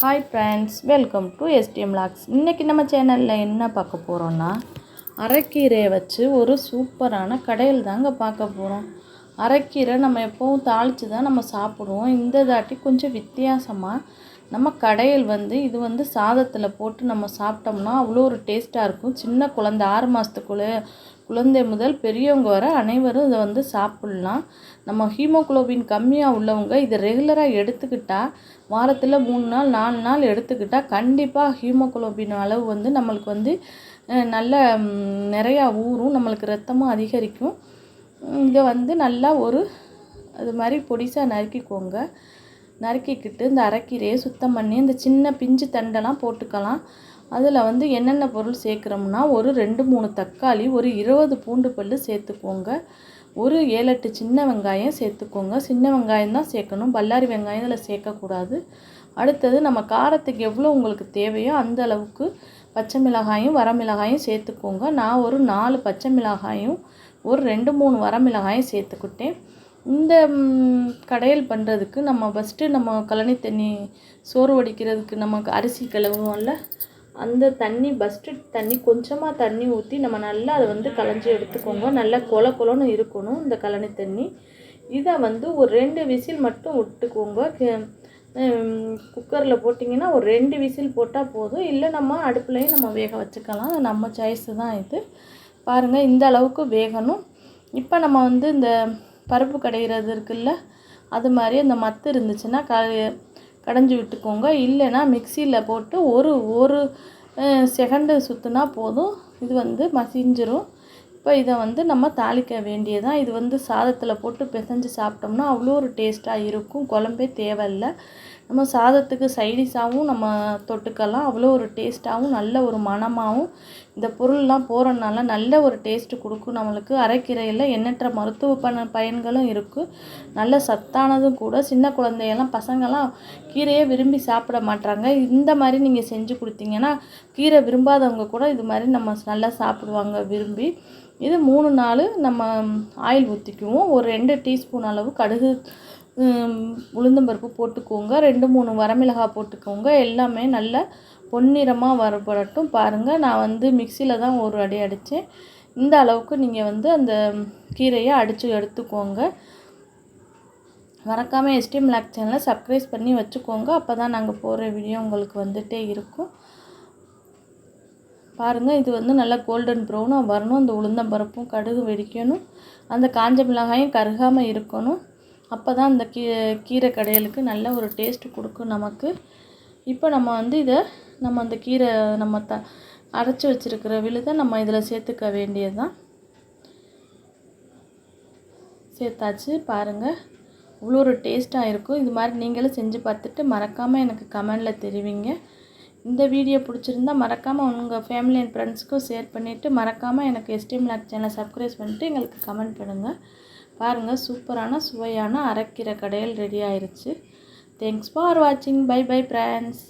Hi friends welcome to STM logs இன்றைக்கி நம்ம சேனலில் என்ன பார்க்க போகிறோன்னா அரைக்கீரையை வச்சு ஒரு சூப்பரான கடையில் தாங்க பார்க்க போகிறோம் அரைக்கீரை நம்ம எப்போவும் தாளித்து தான் நம்ம சாப்பிடுவோம். இந்த தாட்டி கொஞ்சம் வித்தியாசமாக நம்ம கடையில் வந்து இது வந்து சாதத்தில் போட்டு நம்ம சாப்பிட்டோம்னா அவ்வளோ ஒரு டேஸ்ட்டாக இருக்கும். சின்ன குழந்தை ஆறு மாதத்துக்குள்ளே குழந்தை முதல் பெரியவங்க வர அனைவரும் இதை வந்து சாப்பிட்லாம். நம்ம ஹீமோகுளோபின் கம்மியாக உள்ளவங்க இதை ரெகுலராக எடுத்துக்கிட்டால் வாரத்தில் மூணு நாள் நாலு நாள் எடுத்துக்கிட்டால் கண்டிப்பாக ஹீமோகுளோபின் அளவு வந்து நம்மளுக்கு வந்து நல்ல நிறையா ஊறும் நம்மளுக்கு ரத்தமும் அதிகரிக்கும். இதை வந்து நல்லா ஒரு அது மாதிரி பொடிசாக நறுக்கிக்கோங்க. நறுக்கிக்கிட்டு இந்த அரைக்கீரையை சுத்தம் பண்ணி இந்த சின்ன பிஞ்சு தண்டெல்லாம் போட்டுக்கலாம். அதில் வந்து என்னென்ன பொருள் சேர்க்குறோம்னா ஒரு ரெண்டு மூணு தக்காளி ஒரு இருபது பூண்டு பல் சேர்த்துக்கோங்க. ஒரு ஏழு எட்டு சின்ன வெங்காயம் சேர்த்துக்கோங்க. சின்ன வெங்காயம் தான் சேர்க்கணும். பல்லாரி வெங்காயம் இதில் சேர்க்கக்கூடாது. அடுத்தது நம்ம காரத்துக்கு எவ்வளோ உங்களுக்கு தேவையோ அந்த அளவுக்கு பச்சை மிளகாயும் வரமிளகாயும் சேர்த்துக்கோங்க. நான் ஒரு நாலு பச்சை மிளகாயும் ஒரு ரெண்டு மூணு வரமிளகாயும் சேர்த்துக்கிட்டேன். இந்த கடையல் பண்ணுறதுக்கு நம்ம ஃபஸ்ட்டு நம்ம கழனி தண்ணி சோறு வடிக்கிறதுக்கு நமக்கு அரிசி கழுவுவோம்ல அந்த தண்ணி ஃபஸ்ட்டு தண்ணி கொஞ்சமாக தண்ணி ஊற்றி நம்ம நல்லா அதை வந்து களைஞ்சி எடுத்துக்கோங்க. நல்லா கொல கொலன்னு இருக்கணும் இந்த கழனி தண்ணி. இதை வந்து ஒரு ரெண்டு விசில் மட்டும் விட்டுக்கோங்க. குக்கரில் போட்டிங்கன்னா ஒரு ரெண்டு விசில் போட்டால் போதும். இல்லை நம்ம அடுப்புலையும் நம்ம வேக வச்சுக்கலாம். நம்ம சாய்ஸு தான் இது. பாருங்கள் இந்த அளவுக்கு வேகணும். இப்போ நம்ம வந்து இந்த பருப்பு கடைகிறது இருக்குல்ல அது மாதிரி அந்த மத்து இருந்துச்சுன்னா க கடைஞ்சி விட்டுக்கோங்க. இல்லைன்னா மிக்சியில் போட்டு ஒரு ஒரு செகண்டு சுற்றுனா போதும். இது வந்து மசிஞ்சிரும். இப்போ இதை வந்து நம்ம தாளிக்க வேண்டியதான் இது வந்து சாதத்தில் போட்டு பிசைஞ்சு சாப்பிட்டோம்னா அவ்வளோ ஒரு டேஸ்ட்டாக இருக்கும். குழம்பே தேவையில்லை. நம்ம சாதத்துக்கு சைடிஷாகவும் நம்ம தொட்டுக்கலாம். அவ்வளோ ஒரு டேஸ்ட்டாகவும் நல்ல ஒரு மணமாகவும் இந்த பொருள்லாம் போகிறனால நல்ல ஒரு டேஸ்ட்டு கொடுக்கும் நம்மளுக்கு. அரைக்கீரையில் எண்ணற்ற மருத்துவ பண பயன்களும் இருக்குது நல்ல சத்தானதும் கூட. சின்ன குழந்தையெல்லாம் பசங்கள்லாம் கீரையே விரும்பி சாப்பிட மாட்டாங்க இந்த மாதிரி நீங்கள் செஞ்சு கொடுத்தீங்கன்னா கீரை விரும்பாதவங்க கூட இது மாதிரி நம்ம நல்லா சாப்பிடுவாங்க விரும்பி. இது மூணு நாள் நம்ம ஆயில் ஊற்றிக்குவோம் ஒரு ரெண்டு டீஸ்பூன் அளவு கடுகு உளுந்தம்பருப்பு போட்டுக்கோங்க. ரெண்டு மூணு வரமிளகாய் போட்டுக்கோங்க. எல்லாமே நல்லா பொன்னிறமாக வரப்படட்டும். பாருங்கள் நான் வந்து மிக்சியில் தான் ஒரு அடி அடித்தேன் இந்த அளவுக்கு நீங்கள் வந்து அந்த கீரையை அடித்து எடுத்துக்கோங்க. மறக்காமல் எஸ்டிஎம் லாக் சேனலை சப்ஸ்கிரைப் பண்ணி வச்சுக்கோங்க. அப்போ தான் நாங்கள் போகிற வீடியோ உங்களுக்கு வந்துகிட்டே இருக்கும். பாருங்கள் இது வந்து நல்லா கோல்டன் ப்ரௌனாக வரணும். அந்த உளுந்தம்பருப்பும் கடுகு வெடிக்கணும். அந்த காஞ்ச மிளகாயும் கருகாமல் இருக்கணும். அப்போ தான் அந்த கீ கீரை கடையலுக்கு நல்ல ஒரு டேஸ்ட்டு கொடுக்கும் நமக்கு. இப்போ நம்ம வந்து இதை நம்ம அந்த கீரை நம்ம த அரைச்சி வச்சுருக்கிற விழுதை நம்ம இதில் சேர்த்துக்க வேண்டியது தான் சேர்த்தாச்சு பாருங்கள் இவ்வளோ ஒரு டேஸ்ட்டாக இருக்கும். இது மாதிரி நீங்களும் செஞ்சு பார்த்துட்டு மறக்காமல் எனக்கு கமெண்டில் தெரிவிங்க. இந்த வீடியோ பிடிச்சிருந்தா மறக்காமல் உங்கள் ஃபேமிலி அண்ட் ஃப்ரெண்ட்ஸ்க்கும் ஷேர் பண்ணிவிட்டு மறக்காமல் எனக்கு எஸ்டிஎம் லாக் சேனலை சப்ஸ்கிரைப் பண்ணிட்டு எங்களுக்கு கமெண்ட் பண்ணுங்கள் பாருங்கள் சூப்பரான சுவையான அரைக்கீரை கடையில் ரெடி ஆயிடுச்சு தேங்க்ஸ் ஃபார் வாட்சிங் பை பை ஃப்ரெண்ட்ஸ்